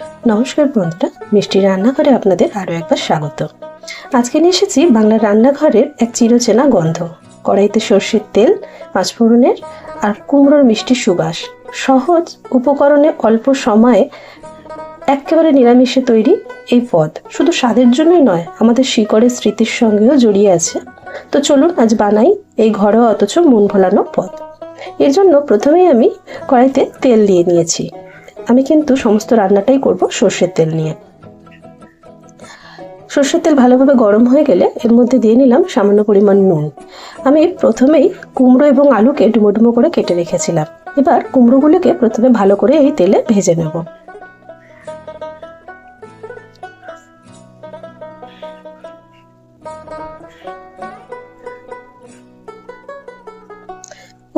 নমস্কার বন্ধুরা, মিষ্টি রান্নাঘরে আপনাদের আরও একবার স্বাগত। আজকে নিয়ে এসেছি বাংলার রান্নাঘরের এক চিরচেনা গন্ধ। কড়াইতে সর্ষের তেল পাঁচফোড়নের আর কুমড়োর মিষ্টি সুবাস। সহজ উপকরণে অল্প সময়ে একেবারে নিরামিষে তৈরি এই পদ। শুধু স্বাদের জন্যই নয়, আমাদের শিকড়ের স্মৃতির সঙ্গেও জড়িয়ে আছে। তো চলুন আজ বানাই এই ঘরোয়া অথচ মন ভোলানো পদ। এর জন্য প্রথমেই আমি কড়াইতে তেল দিয়ে নিয়েছি। আমি কিন্তু সমস্ত রান্নাটাই করব সর্ষের তেল নিয়ে। সর্ষের তেল ভালোভাবে গরম হয়ে গেলে এর মধ্যে দিয়ে নিলাম সামান্য পরিমাণ নুন। আমি প্রথমেই কুমড়ো এবং আলুকে ডুমো ডুমো করে কেটে রেখেছিলাম। এবার কুমড়োগুলোকে প্রথমে ভালো করে এই তেলে ভেজে নেব।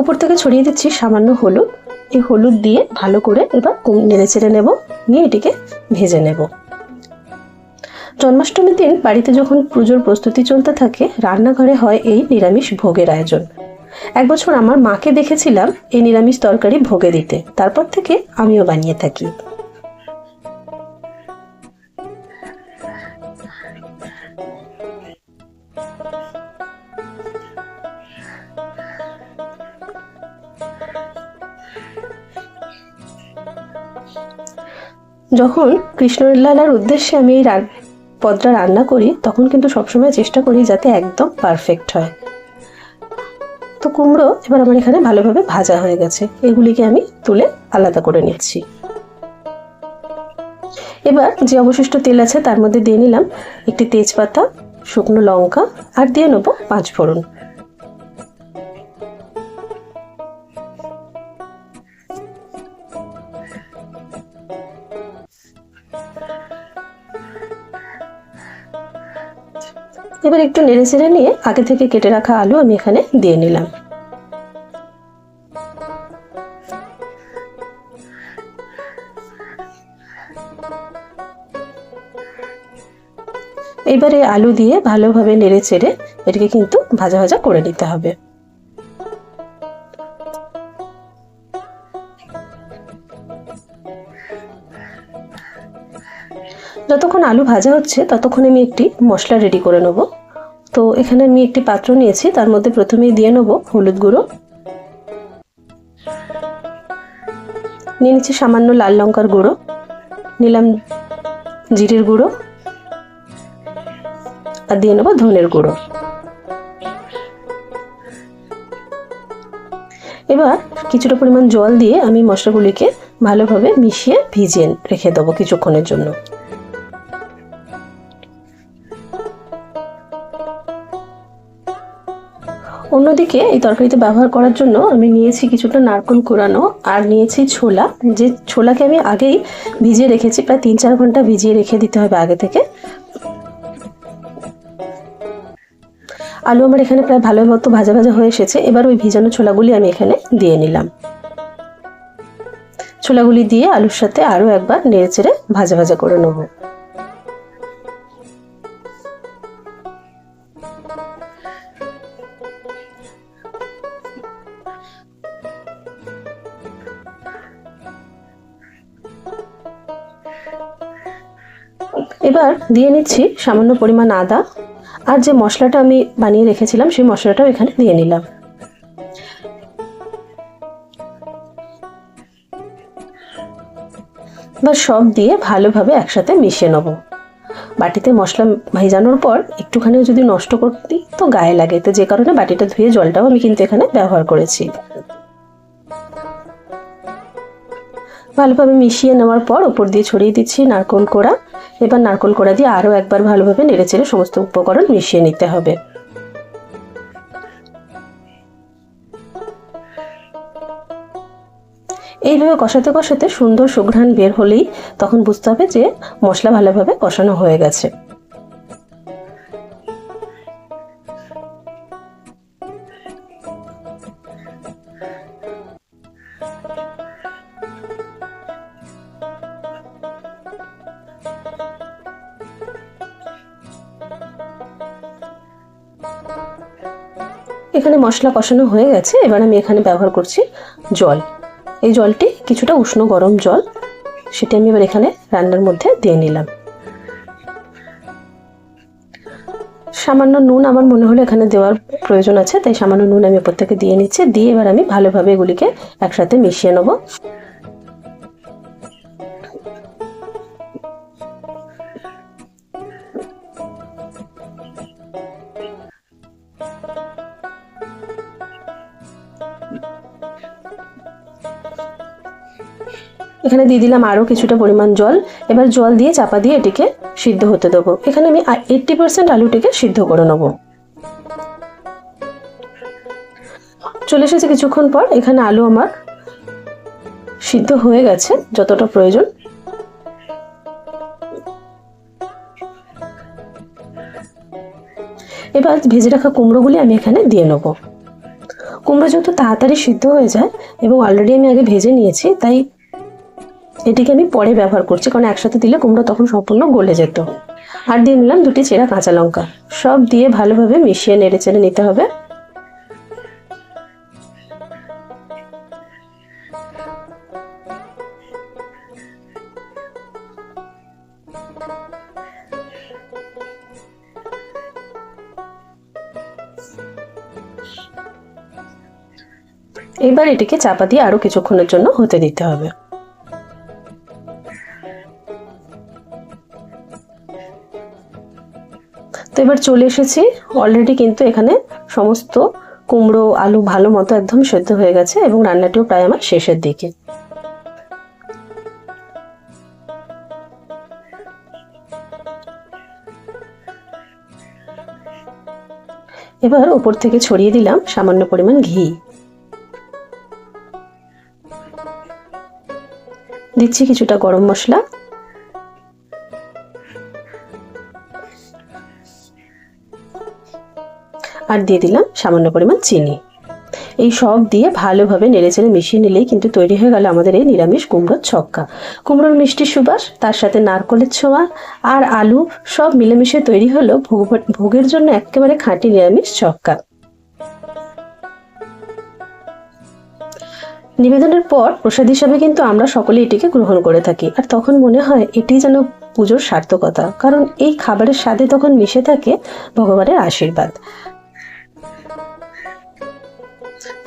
উপর থেকে ছড়িয়ে দিচ্ছি সামান্য হলুদ। এই হলুদ দিয়ে ভালো করে এবার নেড়ে চেড়ে নেব, নিয়ে এটিকে ভেজে নেব। জন্মাষ্টমীর দিন বাড়িতে যখন পুজোর প্রস্তুতি চলতে থাকে, রান্নাঘরে হয় এই নিরামিষ ভোগের আয়োজন। এক বছর আমার মাকে দেখেছিলাম এই নিরামিষ তরকারি ভোগে দিতে। তারপর থেকে আমিও বানিয়ে থাকি। যখন কৃষ্ণলীলার উদ্দেশ্যে আমি এই পদটা রান্না করি, তখন কিন্তু সবসময় চেষ্টা করি যাতে একদম পারফেক্ট হয়। তো কুমড়ো এবার আমার এখানে ভালোভাবে ভাজা হয়ে গেছে। এগুলিকে আমি তুলে আলাদা করে নিচ্ছি। এবার যে অবশিষ্ট তেল আছে, তার মধ্যে দিয়ে নিলাম একটি তেজপাতা, শুকনো লঙ্কা, আর দিয়ে নেব পাঁচ এবার একটু নেড়ে চেড়ে নিয়ে আগে থেকে কেটে রাখা আলু আমি এখানে দিয়ে নিলাম। এবারে আলু দিয়ে ভালোভাবে নেড়ে চেড়ে এটাকে কিন্তু ভাজা ভাজা করে নিতে হবে। যতক্ষণ আলু ভাজা হচ্ছে, ততক্ষণ আমি একটি মশলা রেডি করে নেব। তো এখানে আমি একটি পাত্র নিয়েছি, তার মধ্যে প্রথমেই দিয়ে নেব হলুদ গুঁড়ো। নিয়ে নিচ্ছি সামান্য লাল লঙ্কার গুঁড়ো, নিলাম জিরের গুঁড়ো, আর দিয়ে নেব ধনের গুঁড়ো। এবার কিছুটা পরিমাণ জল দিয়ে আমি মশলাগুলিকে ভালোভাবে মিশিয়ে ভিজিয়ে রেখে দেবো কিছুক্ষণের জন্য। অন্যদিকে এই তরকারিতে ব্যবহার করার জন্য আমি নিয়েছি কিছুটা নারকোল কোরানো আর নিয়েছি ছোলা। যে ছোলাকে আমি আগেই ভিজিয়ে রেখেছি, প্রায় তিন চার ঘণ্টা ভিজিয়ে রেখে দিতে হবে আগে থেকে। আলু আমার এখানে প্রায় ভালো মতো ভাজা ভাজা হয়ে এসেছে। এবার ওই ভিজানো ছোলাগুলি আমি এখানে দিয়ে নিলাম। ছোলাগুলি দিয়ে আলুর সাথে আরও একবার নেড়ে চেড়ে ভাজা ভাজা করে নেব। এবার দিয়ে নিচ্ছি সামান্য পরিমাণ আদা। আর যে মশলাটা আমি বানিয়ে রেখেছিলাম, সেই মশলাটাও এখানে দিয়ে নিলাম। এবার সব দিয়ে ভালোভাবে একসাথে মিশিয়ে নেব। বাটিতে মশলা ভেজানোর পর একটুখানি যদি নষ্ট করতি তো গায়ে লাগে। তো যে কারণে বাটিটা ধুয়ে জলটাও আমি কিন্তু এখানে ব্যবহার করেছি। ভালোভাবে মিশিয়ে নেওয়ার পর ওপর দিয়ে ছড়িয়ে দিচ্ছি নারকোল কোড়া। এবার নারকোল কোড়া দিয়ে আরও একবার ভালোভাবে নেড়েচেড়ে সমস্ত উপকরণ মিশিয়ে নিতে হবে। এইভাবে কষাতে কষাতে সুন্দর সুঘ্রাণ বের হলেই তখন বুঝতে হবে যে মশলা ভালোভাবে কষানো হয়ে গেছে। এখানে মশলা কষানো হয়ে গেছে, এবার আমি এখানে ব্যবহার করছি জল। এই জলটি কিছুটা উষ্ণ গরম জল, সেটি আমি এবার এখানে রান্নার মধ্যে দিয়ে নিলাম। সামান্য নুন আমার মনে হলো এখানে দেওয়ার প্রয়োজন আছে, তাই সামান্য নুন আমি ওপর থেকে দিয়ে নিচ্ছি, দিয়ে এবার আমি ভালোভাবে এগুলিকে একসাথে মিশিয়ে নেব। এখানে দিয়ে দিলাম আরও কিছুটা পরিমাণ জল। এবার জল দিয়ে চাপা দিয়ে এটিকে সিদ্ধ হতে দেবো। এখানে আমি এইট্টি পার্সেন্ট আলুটিকে সিদ্ধ করে নেব। চলে এসেছে কিছুক্ষণ পর, এখানে আলু আমার সিদ্ধ হয়ে গেছে, যতটা প্রয়োজন। এবার ভেজে রাখা কুমড়োগুলি আমি এখানে দিয়ে নেব। কুমড়ো যেহেতু তাড়াতাড়ি সিদ্ধ হয়ে যায় এবং অলরেডি আমি আগে ভেজে নিয়েছি, তাই এটিকে আমি পরে ব্যবহার করছি, কারণ একসাথে দিলে কুমড়ো তখন সম্পূর্ণ গলে যেত। আর দিয়ে নিলাম দুটি চেরা কাঁচা লঙ্কা। সব দিয়ে ভালোভাবে মিশিয়ে নেড়ে চেড়ে নিতে হবে। এবার এটিকে চাপা দিয়ে আরও কিছুক্ষণের জন্য হতে দিতে হবে। তো এবার চলে এসেছি। অলরেডি কিন্তু এখানে সমস্ত কুমড়ো, আলু ভালো মতো একদম সেদ্ধ হয়ে গেছে এবং রান্নাটিও প্রায় আমার শেষের দিকে। এবার উপর থেকে ছড়িয়ে দিলাম সামান্য পরিমাণ ঘি। দিচ্ছি কিছুটা গরম মশলা। আর দিয়ে দিলাম সামান্য পরিমাণ চিনি। এই সব দিয়ে ভালোভাবে নেড়েচেড়ে মিশিয়ে নিলেই কিন্তু তৈরি হয়ে গেল আমাদের এই নিরামিষ কুমড়োর ছক্কা। কুমড়োর মিষ্টি সুবাস, তার সাথে নারকলের ছোঁয়া আর আলু সব মিলেমিশে তৈরি হলো ভোগের জন্য একেবারে খাঁটি নিরামিষ ছক্কা। নিবেদনের পর প্রসাদ হিসাবে কিন্তু আমরা সকলে এটিকে গ্রহণ করে থাকি। আর তখন মনে হয় এটি যেন পুজোর সার্থকতা, কারণ এই খাবারের স্বাদে তখন মিশে থাকে ভগবানের আশীর্বাদ।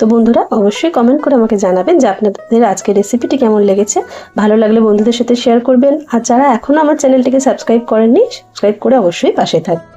তো বন্ধুরা, অবশ্যই কমেন্ট করে আমাকে জানাবেন যে আপনাদের আজকের রেসিপিটি কেমন লেগেছে। ভালো লাগলে বন্ধুদের সাথে শেয়ার করবেন। আর যারা এখনও আমার চ্যানেলটিকে সাবস্ক্রাইব করেননি সাবস্ক্রাইব করে অবশ্যই পাশে থাকবেন